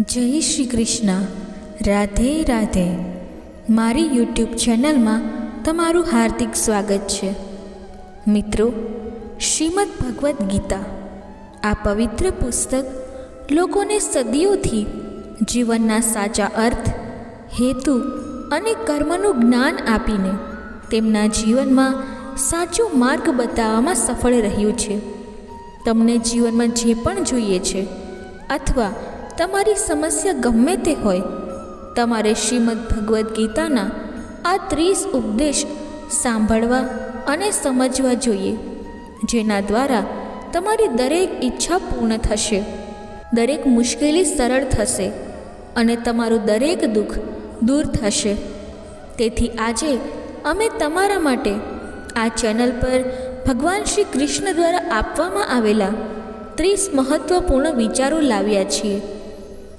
જય શ્રી કૃષ્ણ. રાધે રાધે. મારી યુટ્યુબ ચેનલમાં તમારું હાર્દિક સ્વાગત છે. મિત્રો, શ્રીમદ ભગવદ્ ગીતા, આ પવિત્ર પુસ્તક લોકોને સદીઓથી જીવનના સાચા અર્થ, હેતુ અને કર્મનું જ્ઞાન આપીને તેમના જીવનમાં સાચો માર્ગ બતાવવામાં સફળ રહ્યું છે. તમને જીવનમાં જે પણ જોઈએ છે, અથવા તમારી સમસ્યા ગમે તે હોય, તમારે શ્રીમદ ભગવદ્ ગીતાના આ ત્રીસ ઉપદેશ સાંભળવા અને સમજવા જોઈએ, જેના દ્વારા તમારી દરેક ઈચ્છા પૂર્ણ થશે, દરેક મુશ્કેલી સરળ થશે અને તમારું દરેક દુઃખ દૂર થશે. તેથી આજે અમે તમારા માટે આ ચેનલ પર ભગવાન શ્રી કૃષ્ણ દ્વારા આપવામાં આવેલા ત્રીસ મહત્વપૂર્ણ વિચારો લાવ્યા છીએ.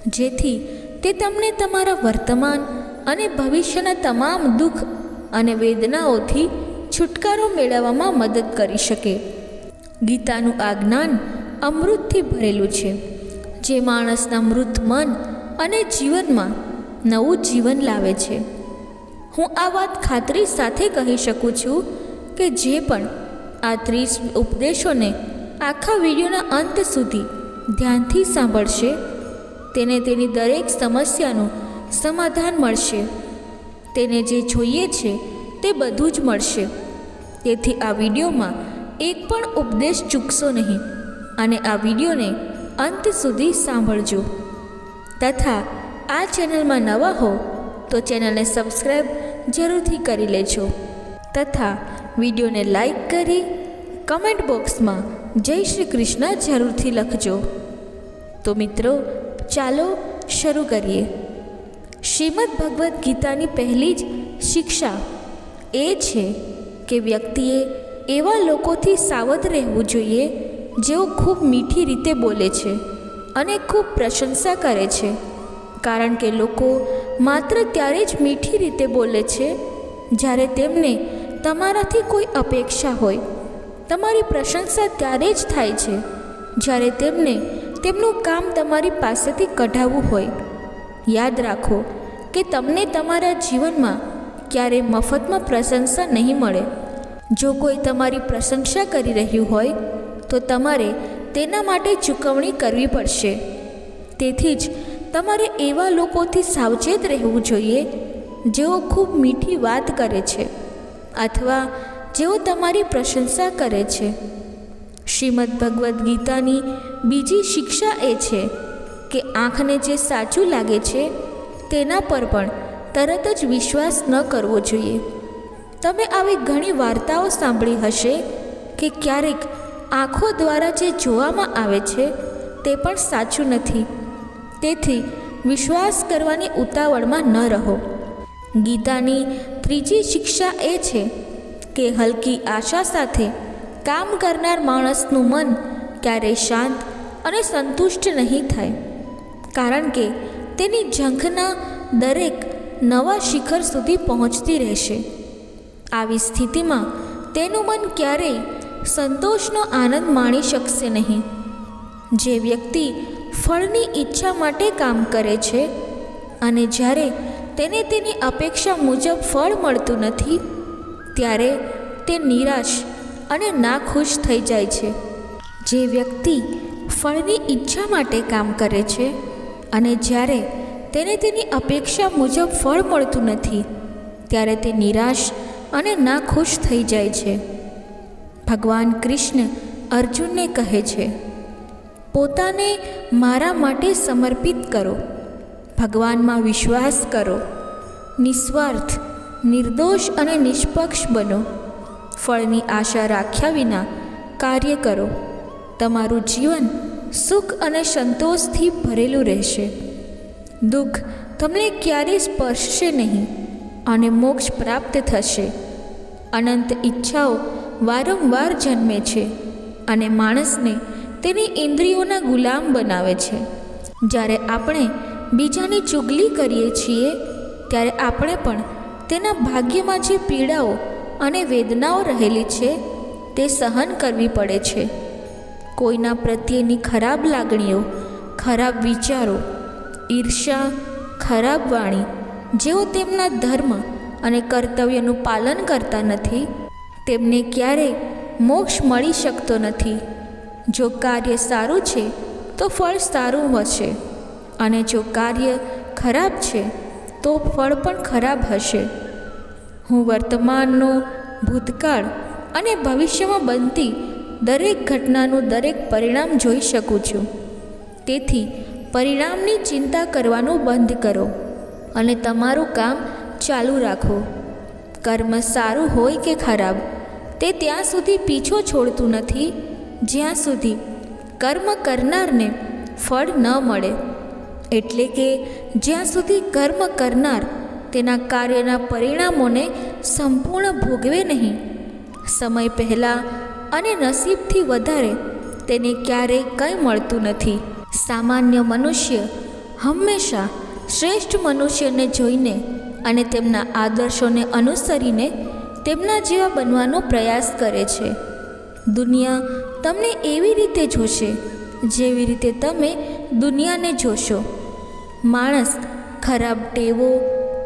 જેથી તે તમને તમારા વર્તમાન અને ભવિષ્યના તમામ દુઃખ અને વેદનાઓથી છુટકારો મેળવવામાં મદદ કરી શકે. ગીતાનું આ જ્ઞાન અમૃતથી ભરેલું છે, જે માણસના મૃત મન અને જીવનમાં નવું જીવન લાવે છે. હું આ વાત ખાતરી સાથે કહી શકું છું કે જે પણ આ ત્રીસ ઉપદેશોને આખા વિડીયોના અંત સુધી ધ્યાનથી સાંભળશે તેને તેની દરેક સમસ્યાનું સમાધાન મળશે. તેને જે જોઈએ છે તે બધું જ મળશે. તેથી આ વિડીયોમાં એક પણ ઉપદેશ ચૂકશો નહીં અને આ વિડીયોને અંત સુધી સાંભળજો. તથા આ ચેનલમાં નવા હો તો ચેનલને સબસ્ક્રાઈબ જરૂરથી કરી લેજો. તથા વિડીયોને લાઈક કરી કમેન્ટ બોક્સમાં જય શ્રી કૃષ્ણ જરૂરથી લખજો. તો મિત્રો ચાલો શરૂ કરીએ. શ્રીમદ ભગવદ્ ગીતાની પહેલી જ શિક્ષા એ છે કે વ્યક્તિએ એવા લોકોથી સાવધ રહેવું જોઈએ જેઓ ખૂબ મીઠી રીતે બોલે છે અને ખૂબ પ્રશંસા કરે છે. કારણ કે લોકો માત્ર ત્યારે જ મીઠી રીતે બોલે છે જ્યારે તેમને તમારાથી કોઈ અપેક્ષા હોય. તમારી પ્રશંસા ત્યારે જ થાય છે જ્યારે તેમને તેમનું કામ તમારી પાસેથી કઢાવવું હોય. યાદ રાખો કે તમને તમારા જીવનમાં ક્યારેય મફતમાં પ્રશંસા નહીં મળે. જો કોઈ તમારી પ્રશંસા કરી રહ્યું હોય, તો તમારે તેના માટે ચૂકવણી કરવી પડશે. તેથી જ તમારે એવા લોકોથી સાવચેત રહેવું જોઈએ, જેઓ ખૂબ મીઠી વાત કરે છે, અથવા જેઓ તમારી પ્રશંસા કરે છે. શ્રીમદ ભગવદ્ ગીતાની બીજી શિક્ષા એ છે કે આંખને જે સાચું લાગે છે, તેના પર પણ તરત જ વિશ્વાસ ન કરવો જોઈએ. તમે આવી ઘણી વાર્તાઓ સાંભળી હશે કે ક્યારેક આંખો દ્વારા જે જોવામાં આવે છે, તે પણ સાચું નથી. તેથી વિશ્વાસ કરવાની ઉતાવળમાં ન રહો. ગીતાની ત્રીજી શિક્ષા એ છે કે હલકી આશા સાથે કામ કરનાર માણસનું મન ક્યારેય શાંત અને સંતુષ્ટ નહીં થાય. કારણ કે તેની ઝંખના દરેક નવા શિખર સુધી પહોંચતી રહેશે. આવી સ્થિતિમાં તેનું મન ક્યારેય સંતોષનો આનંદ માણી શકશે નહીં. જે વ્યક્તિ ફળની ઈચ્છા માટે કામ કરે છે અને જ્યારે તેને તેની અપેક્ષા મુજબ ફળ મળતું નથી, ત્યારે તે નિરાશ અને નાખુશ થઈ જાય છે. જે વ્યક્તિ ફળની ઈચ્છા માટે કામ કરે છે અને જ્યારે તેને તેની અપેક્ષા મુજબ ફળ મળતું નથી, ત્યારે તે નિરાશ અને નાખુશ થઈ જાય છે. ભગવાન કૃષ્ણ અર્જુનને કહે છે, પોતાને મારા માટે સમર્પિત કરો. ભગવાનમાં વિશ્વાસ કરો. નિસ્વાર્થ, નિર્દોષ અને નિષ્પક્ષ બનો. ફળની આશા રાખ્યા વિના કાર્ય કરો. તમારું જીવન સુખ અને સંતોષથી ભરેલું રહેશે. દુઃખ તમને ક્યારેય સ્પર્શશે નહીં અને મોક્ષ પ્રાપ્ત થશે. અનંત ઈચ્છાઓ વારંવાર જન્મે છે અને માણસને તેની ઇન્દ્રિયોના ગુલામ બનાવે છે. જ્યારે આપણે બીજાની ચુગલી કરીએ છીએ, ત્યારે આપણે પણ તેના ભાગ્યમાં જે પીડાઓ અને વેદનાઓ રહેલી છે, તે સહન કરવી પડે છે. કોઈના પ્રત્યેની ખરાબ લાગણીઓ, ખરાબ વિચારો ઈર્ષા ખરાબ વાણી, જેઓ તેમના ધર્મ અને કર્તવ્યનું પાલન કરતા નથી, તેમને ક્યારેય મોક્ષ મળી શકતો નથી. જો કાર્ય સારું છે, તો ફળ સારું હશે. અને જો કાર્ય ખરાબ છે, તો ફળ પણ ખરાબ હશે. હું વર્તમાનનો ભૂતકાળ અને ભવિષ્યમાં બનતી દરેક ઘટનાનું દરેક પરિણામ જોઈ શકું છું. તેથી પરિણામની ચિંતા કરવાનું બંધ કરો અને તમારું કામ ચાલુ રાખો. કર્મ સારું હોય કે ખરાબ, તે ત્યાં સુધી પીછો છોડતું નથી. જ્યાં સુધી કર્મ કરનારને ફળ ન મળે, એટલે કે જ્યાં સુધી કર્મ કરનાર તેના કાર્યના પરિણામોને સંપૂર્ણ ભોગવે નહીં. સમય પહેલાં અને નસીબથી વધારે તેને ક્યારેય કંઈ મળતું નથી. સામાન્ય મનુષ્ય હંમેશા શ્રેષ્ઠ મનુષ્યને જોઈને અને તેમના આદર્શોને અનુસરીને તેમના જેવા બનવાનો પ્રયાસ કરે છે. દુનિયા તમને એવી રીતે જોશે જેવી રીતે તમે દુનિયાને જોશો. માણસ ખરાબ ટેવો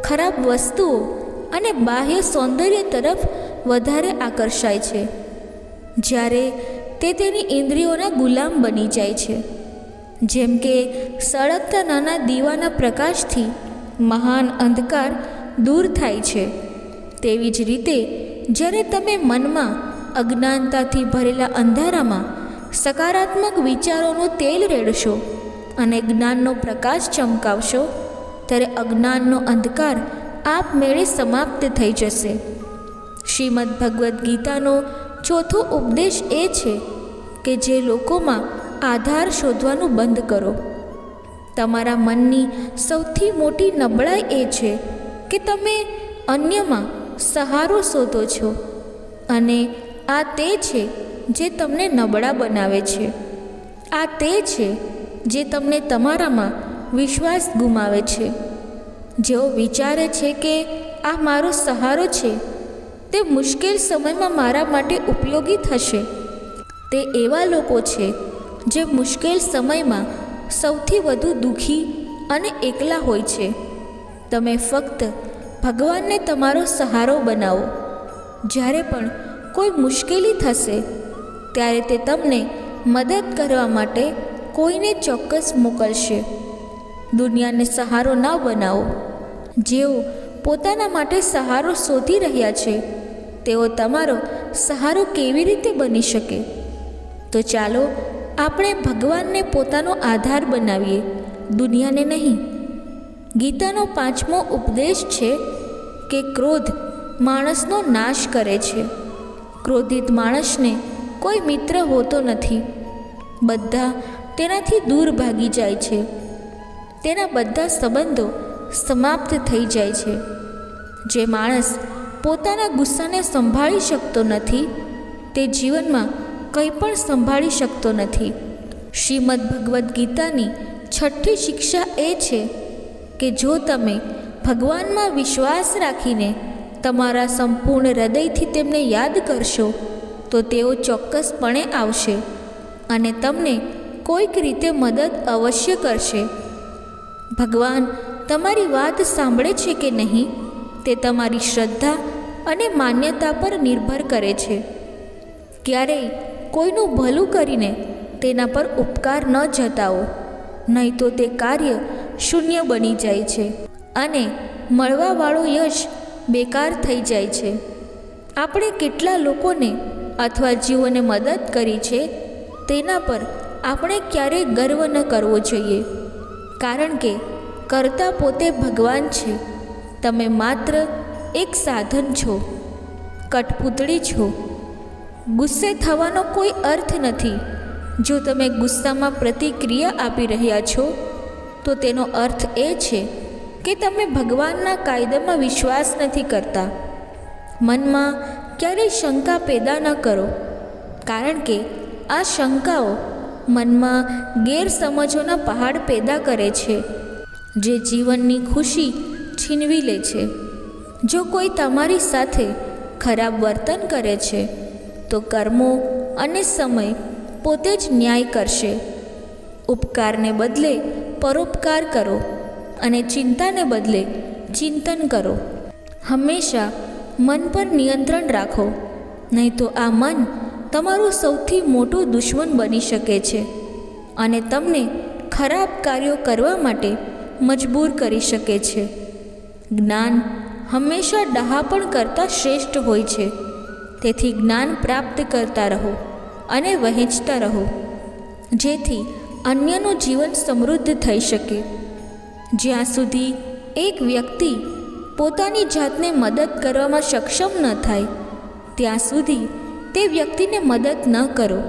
ખરાબ વસ્તુઓ અને બાહ્ય સૌંદર્ય તરફ વધારે આકર્ષાય છે. જ્યારે તે તેની ઇન્દ્રિયોના ગુલામ બની જાય છે. જેમ કે સળગતા નાના દીવાના પ્રકાશથી મહાન અંધકાર દૂર થાય છે. તેવી જ રીતે જ્યારે તમે મનમાં અજ્ઞાનતાથી ભરેલા અંધારામાં સકારાત્મક વિચારોનું તેલ રેડશો અને જ્ઞાનનો પ્રકાશ ચમકાવશો ત્યારે અજ્ઞાનનો અંધકાર આપમેળે સમાપ્ત થઈ જશે. શ્રીમદ ભગવદ્ ગીતાનો ચોથો ઉપદેશ એ છે કે જે લોકોમાં આધાર શોધવાનું બંધ કરો. તમારા મનની સૌથી મોટી નબળાઈ એ છે કે તમે અન્યમાં સહારો શોધો છો અને આ તે છે જે તમને નબળા બનાવે છે. આ તે છે જે તમને તમારામાં વિશ્વાસ ગુમાવે છે. જેઓ વિચારે છે કે આ મારો સહારો છે, તે મુશ્કેલ સમયમાં મારા માટે ઉપયોગી થશે. તે એવા લોકો છે, જે મુશ્કેલ સમયમાં સૌથી વધુ દુઃખી અને એકલા હોય છે. તમે ફક્ત ભગવાનને તમારો સહારો બનાવો. જ્યારે પણ કોઈ મુશ્કેલી થશે, ત્યારે તે તમને મદદ કરવા માટે કોઈને ચોક્કસ મોકલશે. દુનિયાને સહારો ન બનાવો. જેઓ પોતાના માટે સહારો શોધી રહ્યા છે, તેઓ તમારો સહારો કેવી રીતે બની શકે? તો ચાલો આપણે ભગવાનને પોતાનો આધાર બનાવીએ. દુનિયાને નહીં. ગીતાનો પાંચમો ઉપદેશ છે કે ક્રોધ માણસનો નાશ કરે છે. ક્રોધિત માણસને કોઈ મિત્ર હોતો નથી. બધા તેનાથી દૂર ભાગી જાય છે. તેના બધા સંબંધો સમાપ્ત થઈ જાય છે. જે માણસ પોતાના ગુસ્સાને સંભાળી શકતો નથી, તે જીવનમાં કંઈ પણ સંભાળી શકતો નથી. શ્રીમદ ભગવદ્ ગીતાની છઠ્ઠી શિક્ષા એ છે કે જો તમે ભગવાનમાં વિશ્વાસ રાખીને તમારા સંપૂર્ણ હૃદયથી તેમને યાદ કરશો, તો તેઓ ચોક્કસપણે આવશે અને તમને કોઈક રીતે મદદ અવશ્ય કરશે. ભગવાન, તમારી વાત સાંભળે છે કે નહીં? તે તમારી શ્રદ્ધા અને માન્યતા પર નિર્ભર કરે છે. ક્યારેય કોઈનું ભલું કરીને તેના પર ઉપકાર ન જતાઓ નહીં તો તે કાર્ય શૂન્ય બની જાય છે અને મળવાવાળો યશ બેકાર થઈ જાય છે. આપણે કેટલા લોકોને અથવા જીવોને મદદ કરી છે, તેના પર આપણે ક્યારેય ગર્વ ન કરવો જોઈએ. કારણ કે કરતા પોતે ભગવાન છે. તમે માત્ર એક સાધન છો. કઠપૂતળી છો. ગુસ્સે થવાનો કોઈ અર્થ નથી. જો તમે ગુસ્સામાં પ્રતિક્રિયા આપી રહ્યા છો, તો તેનો અર્થ એ છે કે તમે ભગવાનના કાયદામાં વિશ્વાસ નથી કરતા. મનમાં ક્યારેય શંકા પેદા ન કરો. કારણ કે આ શંકાઓ મનમાં ગેરસમજોના પહાડ પેદા કરે છે, જે જીવનની ખુશી છીનવી લે છે. જો કોઈ તમારી સાથે ખરાબ વર્તન કરે છે, તો કર્મો અને સમય પોતે જ ન્યાય કરશે. ઉપકારને બદલે પરોપકાર કરો અને ચિંતાને બદલે ચિંતન કરો. હંમેશા મન પર નિયંત્રણ રાખો, નહીં તો આ મન તમારું સૌથી મોટું દુશ્મન બની શકે છે અને તમને ખરાબ કાર્યો કરવા માટે મજબૂર કરી શકે છે. જ્ઞાન હંમેશા ડહાપણ કરતાં શ્રેષ્ઠ હોય છે. તેથી જ્ઞાન પ્રાપ્ત કરતા રહો અને વહેંચતા રહો, જેથી અન્યનું જીવન સમૃદ્ધ થઈ શકે. જ્યાં સુધી એક વ્યક્તિ પોતાની જાતને મદદ કરવામાં સક્ષમ ન થાય, ત્યાં સુધી તે વ્યક્તિને મદદ ન કરો.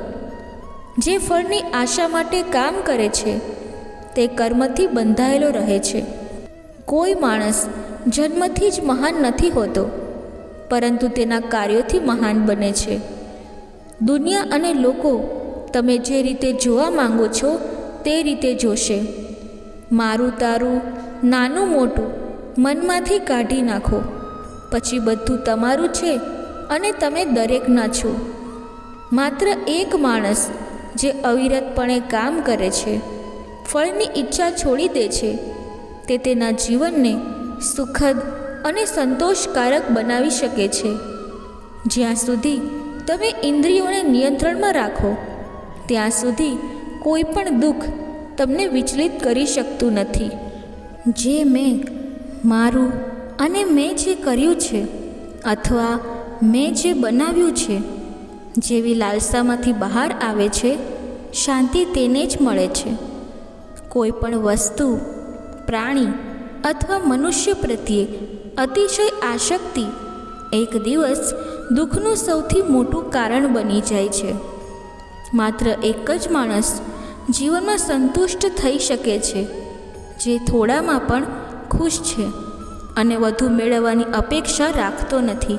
જે ફળની આશા માટે કામ કરે છે, તે કર્મથી બંધાયેલો રહે છે. કોઈ માણસ જન્મથી જ મહાન નથી હોતો, પરંતુ તેના કાર્યોથી મહાન બને છે. દુનિયા અને લોકો તમે જે રીતે જોવા માંગો છો, તે રીતે જોશે. મારું તારું, નાનું મોટું મનમાંથી કાઢી નાખો. પછી બધું તમારું છે અને તમે દરેકના છો. માત્ર એક માણસ જે અવિરતપણે કામ કરે છે, ફળની ઈચ્છા છોડી દે છે, તે તેના જીવનને સુખદ અને સંતોષકારક બનાવી શકે છે. જ્યાં સુધી તમે ઇન્દ્રિયોને નિયંત્રણમાં રાખો, ત્યાં સુધી કોઈ પણ દુઃખ તમને વિચલિત કરી શકતું નથી. જે મેં મારું અને મેં જે કર્યું છે, અથવા મેં જે બનાવ્યું છે, જેવી લાલસામાંથી બહાર આવે છે, શાંતિ તેને જ મળે છે. કોઈ પણ વસ્તુ, પ્રાણી અથવા મનુષ્ય પ્રત્યે અતિશય આશક્તિ એક દિવસ દુઃખનું સૌથી મોટું કારણ બની જાય છે. માત્ર એક જ માણસ જીવનમાં સંતુષ્ટ થઈ શકે છે, જે થોડામાં પણ ખુશ છે અને વધુ મેળવવાની અપેક્ષા રાખતો નથી.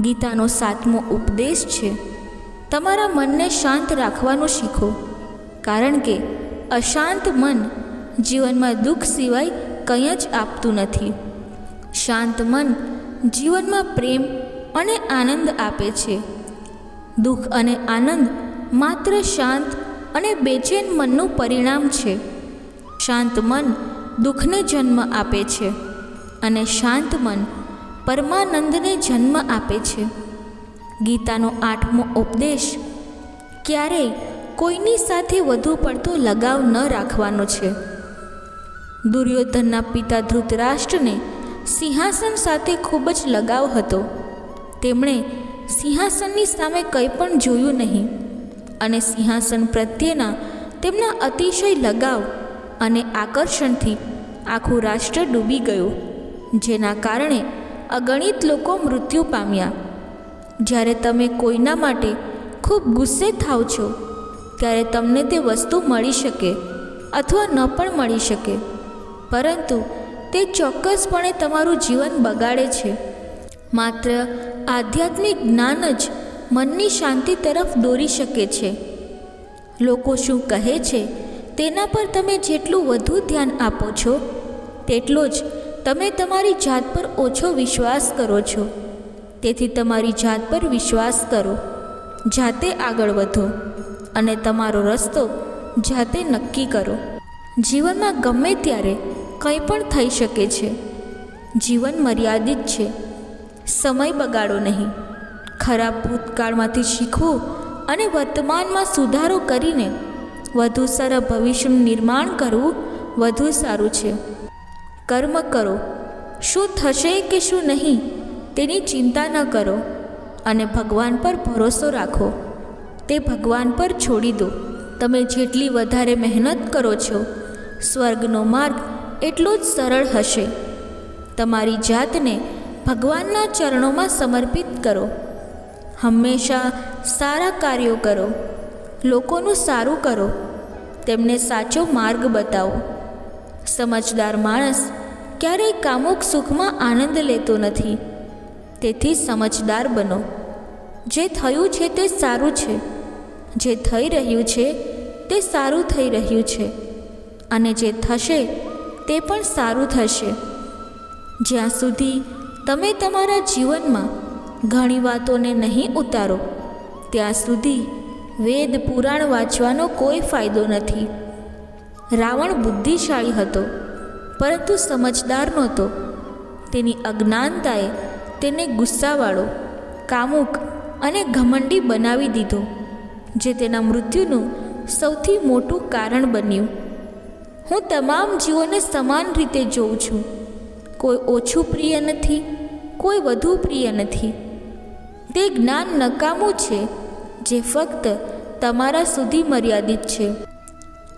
ગીતાનો સાતમો ઉપદેશ છે. તમારા મનને શાંત રાખવાનું શીખો, કારણ કે અશાંત મન જીવનમાં દુઃખ સિવાય કંઈ જ આપતું નથી. શાંત મન જીવનમાં પ્રેમ અને આનંદ આપે છે. દુઃખ અને આનંદ માત્ર શાંત અને બેચેન મનનું પરિણામ છે. શાંત મન દુઃખને જન્મ આપે છે અને શાંત મન પરમાનંદને જન્મ આપે છે. ગીતાનો આઠમો ઉપદેશ, ક્યારેય કોઈની સાથે વધુ પડતો લગાવ ન રાખવાનો છે. દુર્યોધનના પિતા ધૃતરાષ્ટ્રને સિંહાસન સાથે ખૂબ જ લગાવ હતો. તેમણે સિંહાસનની સામે કંઈ પણ જોયું નહીં અને સિંહાસન પ્રત્યેના તેમના અતિશય લગાવ અને આકર્ષણથી આખું રાષ્ટ્ર ડૂબી ગયું, જેના કારણે અગણિત લોકો મૃત્યુ પામ્યા. જ્યારે તમે કોઈના માટે ખૂબ ગુસ્સે થાવ છો, ત્યારે તમને તે વસ્તુ મળી શકે અથવા ન પણ મળી શકે. પરંતુ તે ચોક્કસપણે તમારું જીવન બગાડે છે. માત્ર આધ્યાત્મિક જ્ઞાન જ મનની શાંતિ તરફ દોરી શકે છે. લોકો શું કહે છે તેના પર તમે જેટલું વધુ ધ્યાન આપો છો, તેટલો જ તમે તમારી જાત પર ઓછો વિશ્વાસ કરો છો. તેથી તમારી જાત પર વિશ્વાસ કરો. જાતે આગળ વધો અને તમારો રસ્તો જાતે નક્કી કરો. જીવનમાં ગમે ત્યારે કંઈ પણ થઈ શકે છે. જીવન મર્યાદિત છે. સમય બગાડો નહીં. ખરાબ ભૂતકાળમાંથી શીખવું અને વર્તમાનમાં સુધારો કરીને વધુ સારા ભવિષ્યનું નિર્માણ કરવું વધુ સારું છે. કર્મ કરો. શું થશે કે શું નહીં, તેની ચિંતા ન કરો અને ભગવાન પર ભરોસો રાખો. તે ભગવાન પર છોડી દો. તમે જેટલી વધારે મહેનત કરો છો, સ્વર્ગનો માર્ગ એટલો જ સરળ હશે. તમારી જાતને ભગવાનના ચરણોમાં સમર્પિત કરો. હંમેશા સારા કાર્યો કરો. લોકોનું સારું કરો. તેમને સાચો માર્ગ બતાવો. સમજદાર માણસ ક્યારેય કામુક સુખમાં આનંદ લેતો નથી. તેથી સમજદાર બનો. જે થયું છે તે સારું છે. જે થઈ રહ્યું છે તે સારું થઈ રહ્યું છે. અને જે થશે તે પણ સારું થશે. જ્યાં સુધી તમે તમારા જીવનમાં ઘણી વાતોને નહીં ઉતારો, ત્યાં સુધી વેદ પુરાણ વાંચવાનો કોઈ ફાયદો નથી. રાવણ બુદ્ધિશાળી હતો, પરંતુ સમજદાર નહોતો. તેની અજ્ઞાનતાએ તેને ગુસ્સાવાળો, કામુક અને ઘમંડી બનાવી દીધો, જે તેના મૃત્યુનું સૌથી મોટું કારણ બન્યું. હું તમામ જીવોને સમાન રીતે જોઉં છું. કોઈ ઓછું પ્રિય નથી, કોઈ વધુ પ્રિય નથી. તે જ્ઞાન નકામું છે, જે ફક્ત તમારા સુધી મર્યાદિત છે.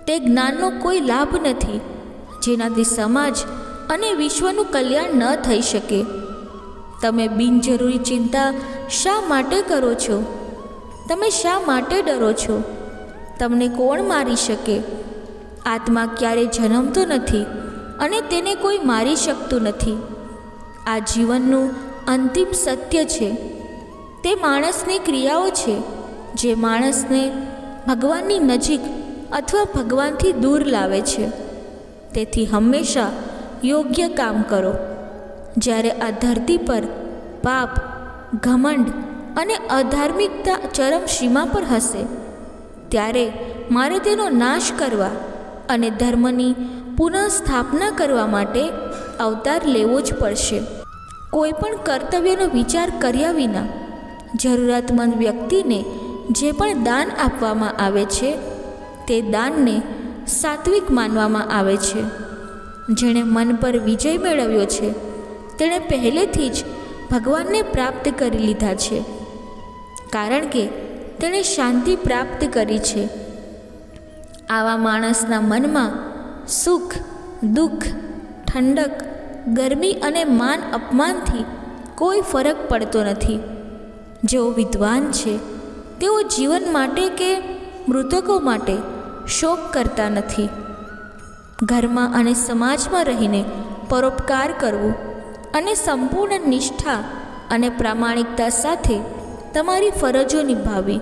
તે જ્ઞાનનો કોઈ લાભ નથી, જેનાથી સમાજ અને વિશ્વનું કલ્યાણ ન થઈ શકે. તમે બિનજરૂરી ચિંતા શા માટે કરો છો? તમે શા માટે ડરો છો? તમને કોણ મારી શકે? આત્મા ક્યારેય જન્મતો નથી અને તેને કોઈ મારી શકતું નથી. આ જીવનનું અંતિમ સત્ય છે. તે માણસની ક્રિયાઓ છે, જે માણસને ભગવાનની નજીક અથવા ભગવાનથી દૂર લાવે છે. તેથી હંમેશા યોગ્ય કામ કરો. જ્યારે આ ધરતી પર પાપ, ઘમંડ અને અધાર્મિકતા ચરમસીમા પર હશે, ત્યારે મારે તેનો નાશ કરવા અને ધર્મની પુનઃસ્થાપના કરવા માટે અવતાર લેવો જ પડશે. કોઈ પણ કર્તવ્યનો વિચાર કર્યા વિના જરૂરતમંદ વ્યક્તિને જે પણ દાન આપવામાં આવે છે તે દાનને સાત્વિક માનવામાં આવે છે. જેણે મન પર વિજય મેળવ્યો છે, તેણે પહેલેથી જ ભગવાનને પ્રાપ્ત કરી લીધા છે. કારણ કે તેણે શાંતિ પ્રાપ્ત કરી છે. આવા માણસના મનમાં સુખ, દુઃખ, ઠંડક, ગરમી અને માન અપમાનથી કોઈ ફરક પડતો નથી. જેઓ વિદ્વાન છે, તેઓ જીવન માટે કે મૃતકો માટે શોક કરતા નથી. ઘરમાં અને સમાજમાં રહીને પરોપકાર કરવો અને સંપૂર્ણ નિષ્ઠા અને પ્રામાણિકતા સાથે તમારી ફરજો નિભાવવી,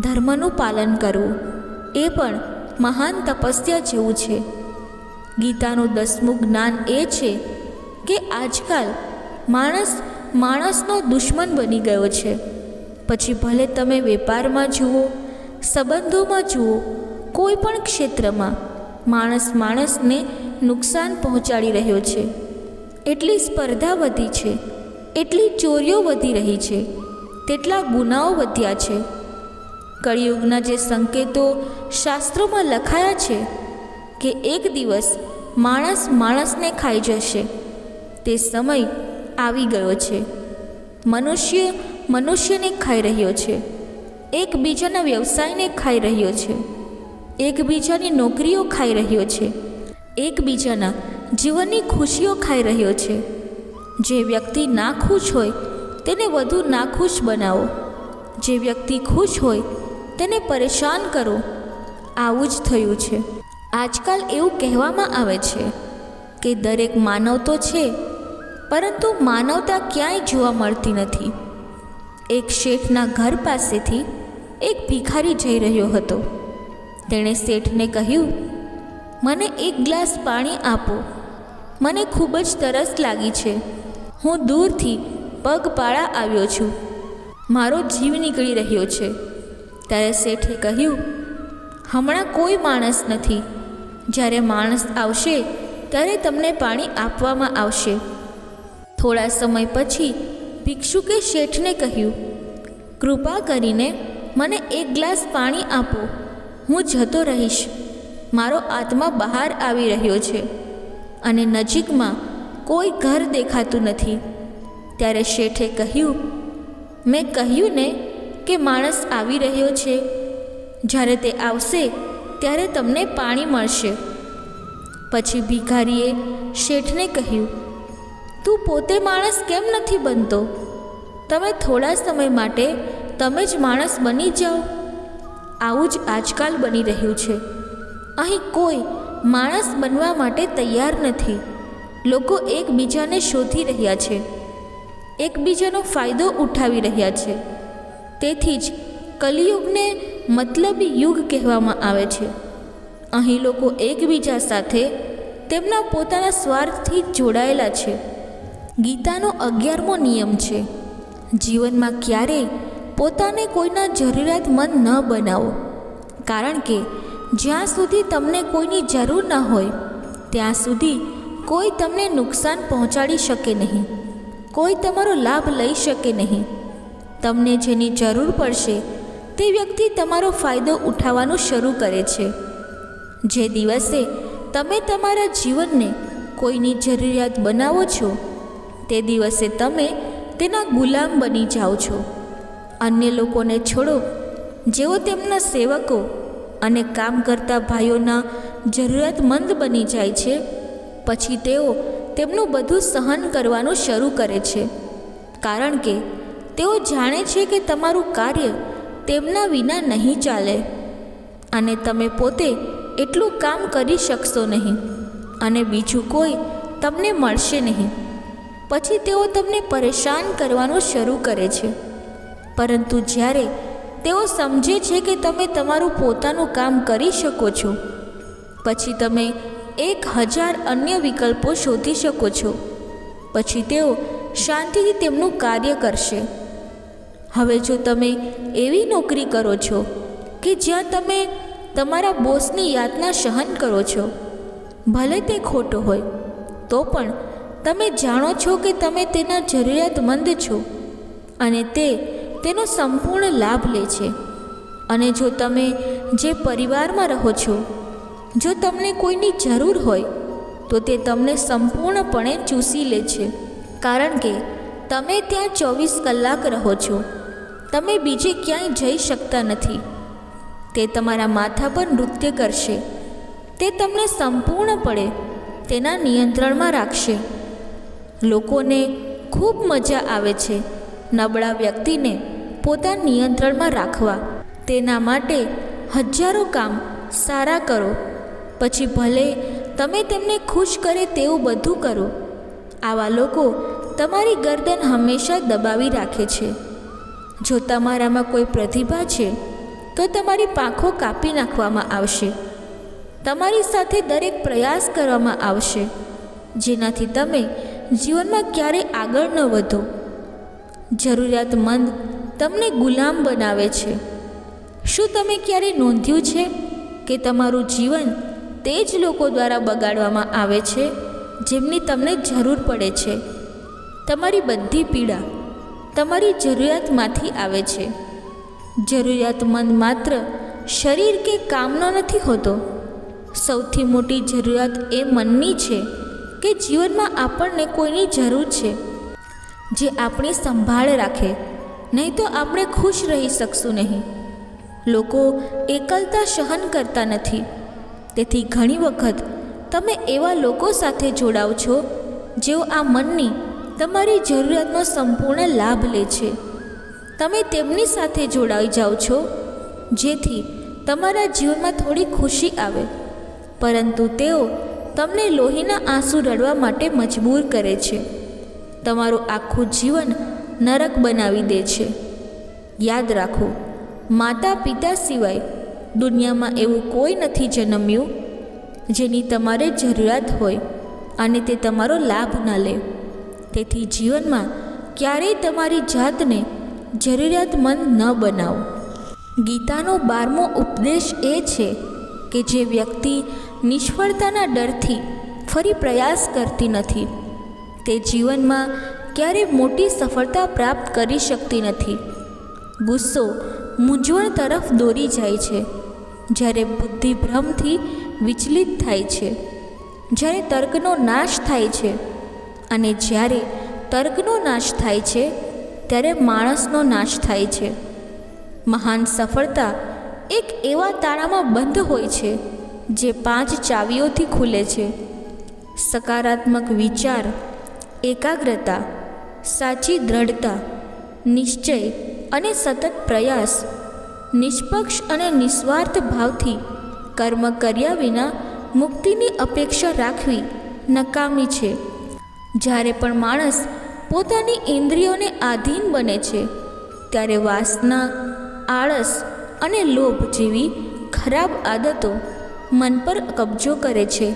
ધર્મનું પાલન કરવું, એ પણ મહાન તપસ્યા જેવું છે. ગીતાનું દસમું જ્ઞાન એ છે કે આજકાલ માણસ માણસનો દુશ્મન બની ગયો છે. પછી ભલે તમે વેપારમાં જુઓ, સંબંધોમાં જુઓ કોઈ પણ ક્ષેત્રમાં માણસ માણસને નુકસાન પહોંચાડી રહ્યો છે. એટલી સ્પર્ધા વધી છે, એટલી ચોરીઓ વધી રહી છે, તેટલા ગુનાઓ વધ્યા છે. કળિયુગના જે સંકેતો શાસ્ત્રોમાં લખાયા છે કે એક દિવસ માણસ માણસને ખાઈ જશે, તે સમય આવી ગયો છે. મનુષ્ય મનુષ્યને ખાઈ રહ્યો છે, એકબીજાના વ્યવસાયને ખાઈ રહ્યો છે. એકબીજાની નોકરીઓ ખાઈ રહ્યો છે. એકબીજાના જીવનની ખુશીઓ ખાઈ રહ્યો છે. જે વ્યક્તિ ના ખુશ હોય, તેને વધુ નાખુશ બનાવો. જે વ્યક્તિ ખુશ હોય, તેને પરેશાન કરો. આવું જ થયું છે. આજકાલ એવું કહેવામાં આવે છે કે દરેક માનવ તો છે, પરંતુ માનવતા ક્યાંય જોવા મળતી નથી. એક શેઠના ઘર પાસેથી એક ભિખારી જઈ રહ્યો હતો. તેણે શેઠને કહ્યું, મને એક ગ્લાસ પાણી આપો. મને ખૂબ જ તરસ લાગી છે. હું દૂરથી પગપાળા આવ્યો છું. મારો જીવ નીકળી રહ્યો છે. ત્યારે શેઠે કહ્યું, હમણાં કોઈ માણસ નથી. જ્યારે માણસ આવશે, ત્યારે તમને પાણી આપવામાં આવશે. થોડા સમય પછી ભિક્ષુકે શેઠને કહ્યું, કૃપા કરીને મને એક ગ્લાસ પાણી આપો. હું જતો રહીશ. મારો આત્મા બહાર આવી રહ્યો છે અને નજીકમાં કોઈ ઘર દેખાતું નથી. ત્યારે શેઠે કહ્યું, મેં કહ્યું ને કે માણસ આવી રહ્યો છે. જ્યારે તે આવશે, ત્યારે તમને પાણી મળશે. પછી ભિખારીએ શેઠને કહ્યું, તું પોતે માણસ કેમ નથી બનતો? તમે થોડા સમય માટે તમે જ માણસ બની જાઓ. આવું જ આજકાલ બની રહ્યું છે. અહીં કોઈ માણસ બનવા માટે તૈયાર નથી. લોકો એકબીજાને શોધી રહ્યા છે. એકબીજાનો ફાયદો ઉઠાવી રહ્યા છે. તેથી જ કલિયુગને મતલબી યુગ કહેવામાં આવે છે. અહીં લોકો એકબીજા સાથે તેમના પોતાના સ્વાર્થથી જોડાયેલા છે. ગીતાનો અગિયારમો નિયમ છે. જીવનમાં ક્યારેય પોતાને કોઈના જરૂરિયાતમંદ ન બનાવો. કારણ કે જ્યાં સુધી તમને કોઈની જરૂર ન હોય, ત્યાં સુધી કોઈ તમને નુકસાન પહોંચાડી શકે નહીં. કોઈ તમારો લાભ લઈ શકે નહીં. તમને જેની જરૂર પડશે, તે વ્યક્તિ તમારો ફાયદો ઉઠાવવાનું શરૂ કરે છે. જે દિવસે તમે તમારા જીવનને કોઈની જરૂરિયાત બનાવો છો, તે દિવસે તમે તેના ગુલામ બની જાઓ છો. અન્ય લોકોને છોડો. જેઓ તેમના સેવકો અને કામ કરતા ભાઈઓના જરૂરિયાતમંદ બની જાય છે, પછી તેઓ તેમનું બધું સહન કરવાનું શરૂ કરે છે. કારણ કે તેઓ જાણે છે કે તમારું કાર્ય તેમના વિના નહીં ચાલે અને તમે પોતે એટલું કામ કરી શકશો નહીં અને બીજું કોઈ તમને મળશે નહીં. પછી તેઓ તમને પરેશાન કરવાનું શરૂ કરે છે. પરંતુ જ્યારે તેઓ સમજે છે કે તમે તમારું પોતાનું કામ કરી શકો છો, પછી તમે એક હજાર અન્ય વિકલ્પો શોધી શકો છો. પછી તેઓ શાંતિથી તેમનું કાર્ય કરશે. હવે જો તમે એવી નોકરી કરો છો કે જ્યાં તમે તમારા બોસની યાતના સહન કરો છો, ભલે તે ખોટો હોય, તો પણ તમે જાણો છો કે તમે તેના જરૂરિયાતમંદ છો અને તે તેનો સંપૂર્ણ લાભ લે છે. અને જો તમે જે પરિવારમાં રહો છો, જો તમને કોઈની જરૂર હોય, તો તે તમને સંપૂર્ણપણે ચૂસી લે છે. કારણ કે તમે ત્યાં ચોવીસ કલાક રહો છો. તમે બીજે ક્યાંય જઈ શકતા નથી. તે તમારા માથા પર નૃત્ય કરશે. તે તમને સંપૂર્ણપણે તેના નિયંત્રણમાં રાખશે. લોકોને ખૂબ મજા આવે છે. નબળા વ્યક્તિને પોતાના નિયંત્રણમાં રાખવા. તેના માટે હજારો કામ સારા કરો. પછી ભલે તમે તેમને ખુશ કરે તેવું બધું કરો. આવા લોકો તમારી ગરદન હંમેશા દબાવી રાખે છે. જો તમારામાં કોઈ પ્રતિભા છે, તો તમારી પાંખો કાપી નાખવામાં આવશે. તમારી સાથે દરેક પ્રયાસ કરવામાં આવશે. જેનાથી તમે જીવનમાં ક્યારેય આગળ ન વધો. જરૂરિયાતમંદ તમને ગુલામ બનાવે છે. શું તમે ક્યારે નોંધ્યું છે કે તમારું જીવન તે જ લોકો દ્વારા બગાડવામાં આવે છે, જેમની તમને જરૂર પડે છે? તમારી બધી પીડા તમારી જરૂરિયાતમાંથી આવે છે. જરૂરિયાતમંદ માત્ર શરીર કે કામનો નથી હોતો. સૌથી મોટી જરૂરિયાત એ મનની છે કે જીવનમાં આપણને કોઈની જરૂર છે. જે આપણી સંભાળ રાખે, નહીં તો આપણે ખુશ રહી શકશું નહીં. લોકો એકલતા સહન કરતા નથી. તેથી ઘણી વખત તમે એવા લોકો સાથે જોડાવ છો, જેઓ આ મનની તમારી જરૂરિયાતનો સંપૂર્ણ લાભ લે છે. તમે તેમની સાથે જોડાઈ જાઓ છો, જેથી તમારા જીવનમાં થોડી ખુશી આવે. પરંતુ તેઓ તમને લોહીના આંસુ રડવા માટે મજબૂર કરે છે. તમારું આખું જીવન નરક બનાવી દે છે. યાદ રાખો, માતા પિતા સિવાય દુનિયામાં એવું કોઈ નથી જન્મ્યું જેની તમારે જરૂરિયાત હોય અને તે તમારો લાભ ન લે. તેથી જીવનમાં ક્યારેય તમારી જાતને જરૂરિયાતમંદ ન બનાવો. ગીતાનો બારમો ઉપદેશ એ છે કે જે વ્યક્તિ નિષ્ફળતાના ડરથી ફરી પ્રયાસ કરતી નથી. તે જીવનમાં ક્યારેય મોટી સફળતા પ્રાપ્ત કરી શકતી નથી. ગુસ્સો મૂંઝવણ તરફ દોરી જાય છે. જ્યારે બુદ્ધિ ભ્રમથી વિચલિત થાય છે. જ્યારે તર્કનો નાશ થાય છે. અને જ્યારે તર્કનો નાશ થાય છે, ત્યારે માણસનો નાશ થાય છે. મહાન સફળતા એક એવા તાળામાં બંધ હોય છે, જે પાંચ ચાવીઓથી ખુલે છે. સકારાત્મક વિચાર એકાગ્રતા, સાચી દ્રઢતા, નિશ્ચય અને સતત પ્રયાસ, નિષ્પક્ષ અને નિસ્વાર્થ ભાવથી કર્મ કર્યા વિના મુક્તિની અપેક્ષા રાખવી નકામી છે. જ્યારે પણ માણસ પોતાની ઇન્દ્રિયોને આધીન બને છે, ત્યારે વાસના, આળસ અને લોભ જેવી ખરાબ આદતો મન પર કબજો કરે છે.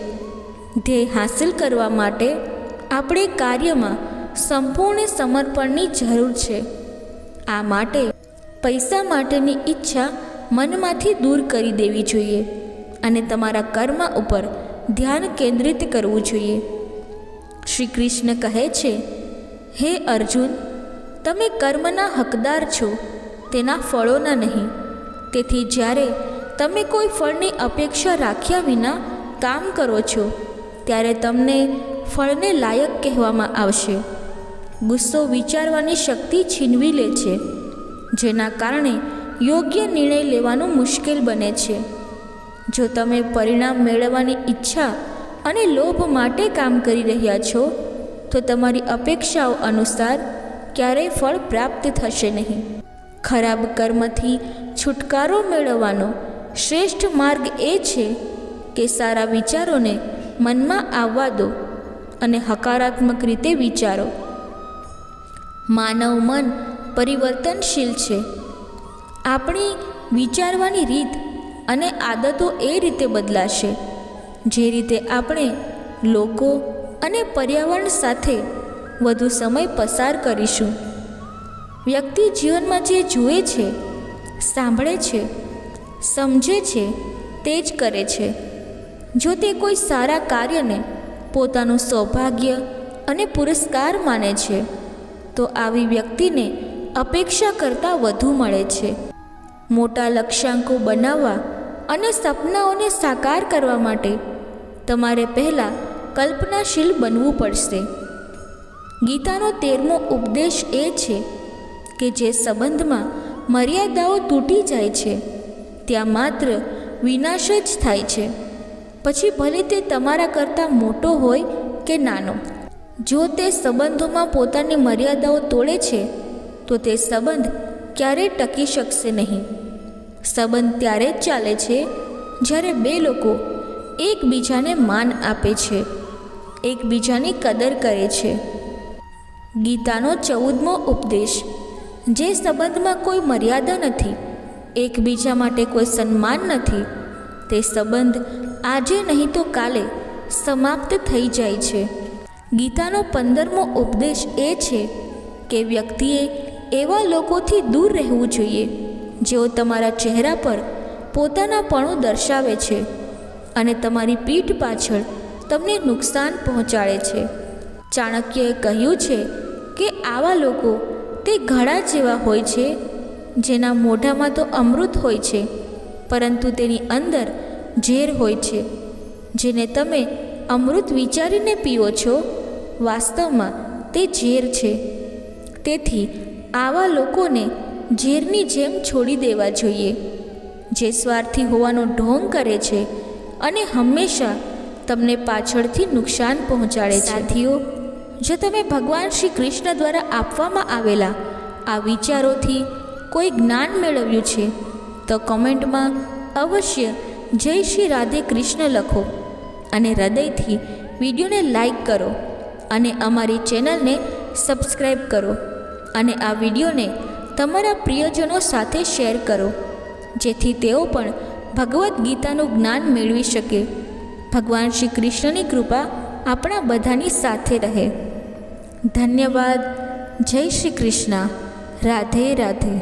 ધ્યેય હાંસિલ કરવા માટે આપણે કાર્યમાં સંપૂર્ણ સમર્પણની જરૂર છે. આ માટે પૈસા માટેની ઈચ્છા મનમાંથી દૂર કરી દેવી જોઈએ અને તમારા કર્મ ઉપર ધ્યાન કેન્દ્રિત કરવું જોઈએ. શ્રી કૃષ્ણ કહે છે, હે અર્જુન, તમે કર્મના હકદાર છો, તેના ફળોના નહીં. તેથી જ્યારે તમે કોઈ ફળની અપેક્ષા રાખ્યા વિના કામ કરો છો, ત્યારે તમને ફળને લાયક કહેવામાં આવશે. ગુસ્સો વિચારવાની શક્તિ છીનવી લે છે, જેના કારણે યોગ્ય નિર્ણય લેવાનું મુશ્કેલ બને છે. જો તમે પરિણામ મેળવવાની ઈચ્છા અને લોભ માટે કામ કરી રહ્યા છો, તો તમારી અપેક્ષાઓ અનુસાર ક્યારેય ફળ પ્રાપ્ત થશે નહીં. ખરાબ કર્મથી છુટકારો મેળવવાનો શ્રેષ્ઠ માર્ગ એ છે કે સારા વિચારોને મનમાં આવવા દો. અને હકારાત્મક રીતે વિચારો. માનવ મન પરિવર્તનશીલ છે. આપણી વિચારવાની રીત અને આદતો એ રીતે બદલાશે. જે રીતે આપણે લોકો અને પર્યાવરણ સાથે વધુ સમય પસાર કરીશું. વ્યક્તિ જીવનમાં જે જુએ છે, સાંભળે છે, સમજે છે, તે જ કરે છે. જો તે કોઈ સારા કાર્યને પોતાનું સૌભાગ્ય અને પુરસ્કાર માને છે, તો આવી વ્યક્તિને અપેક્ષા કરતાં વધુ મળે છે. મોટા લક્ષ્યાંકો બનાવવા અને સપનાઓને સાકાર કરવા માટે તમારે પહેલાં કલ્પનાશીલ બનવું પડશે. ગીતાનો તેરમો ઉપદેશ એ છે કે જે સંબંધમાં મર્યાદાઓ તૂટી જાય છે, ત્યાં માત્ર વિનાશ જ થાય છે. પછી ભલે તે તમારા કરતાં મોટો હોય કે નાનો, જો તે સંબંધોમાં પોતાની મર્યાદાઓ તોડે છે, તો તે સંબંધ ક્યારેય ટકી શકશે નહીં. સંબંધ ત્યારે જ ચાલે છે જ્યારે બે લોકો એકબીજાને માન આપે છે, એકબીજાની કદર કરે છે. ગીતાનો ચૌદમો ઉપદેશ, જે સંબંધમાં કોઈ મર્યાદા નથી, એકબીજા માટે કોઈ સન્માન નથી તે સંબંધ આજે નહીં તો કાલે સમાપ્ત થઈ જાય છે. ગીતાનો પંદરમો ઉપદેશ એ છે કે વ્યક્તિએ એવા લોકોથી દૂર રહેવું જોઈએ, જેઓ તમારા ચહેરા પર પોતાનાપણું દર્શાવે છે અને તમારી પીઠ પાછળ તમને નુકસાન પહોંચાડે છે. ચાણક્યએ કહ્યું છે કે આવા લોકો તે ઘડા જેવા હોય છે, જેના મોઢામાં તો અમૃત હોય છે. પરંતુ તેની અંદર ઝેર હોય છે, જેને તમે અમૃત વિચારીને પીઓ છો, વાસ્તવમાં તે ઝેર છે. તેથી આવા લોકોને ઝેરની જેમ છોડી દેવા જોઈએ, જે સ્વાર્થી હોવાનો ઢોંગ કરે છે અને હંમેશા તમને પાછળથી નુકસાન પહોંચાડે સાથીઓ, જો તમે ભગવાન શ્રી કૃષ્ણ દ્વારા આપવામાં આવેલા આ વિચારોથી કોઈ જ્ઞાન મેળવ્યું છે તો કોમેન્ટમાં અવશ્ય જય શ્રી રાધે કૃષ્ણ લખો અને હૃદયથી વિડીયોને લાઈક કરો અને અમારી ચેનલને સબસ્ક્રાઈબ કરો અને આ વિડીયોને તમારા પ્રિયજનો સાથે શેર કરો, જેથી તેઓ પણ ભગવદ્ ગીતાનું જ્ઞાન મેળવી શકે. ભગવાન શ્રી કૃષ્ણની કૃપા આપણા બધાની સાથે રહે. ધન્યવાદ. જય શ્રી કૃષ્ણ. રાધે રાધે.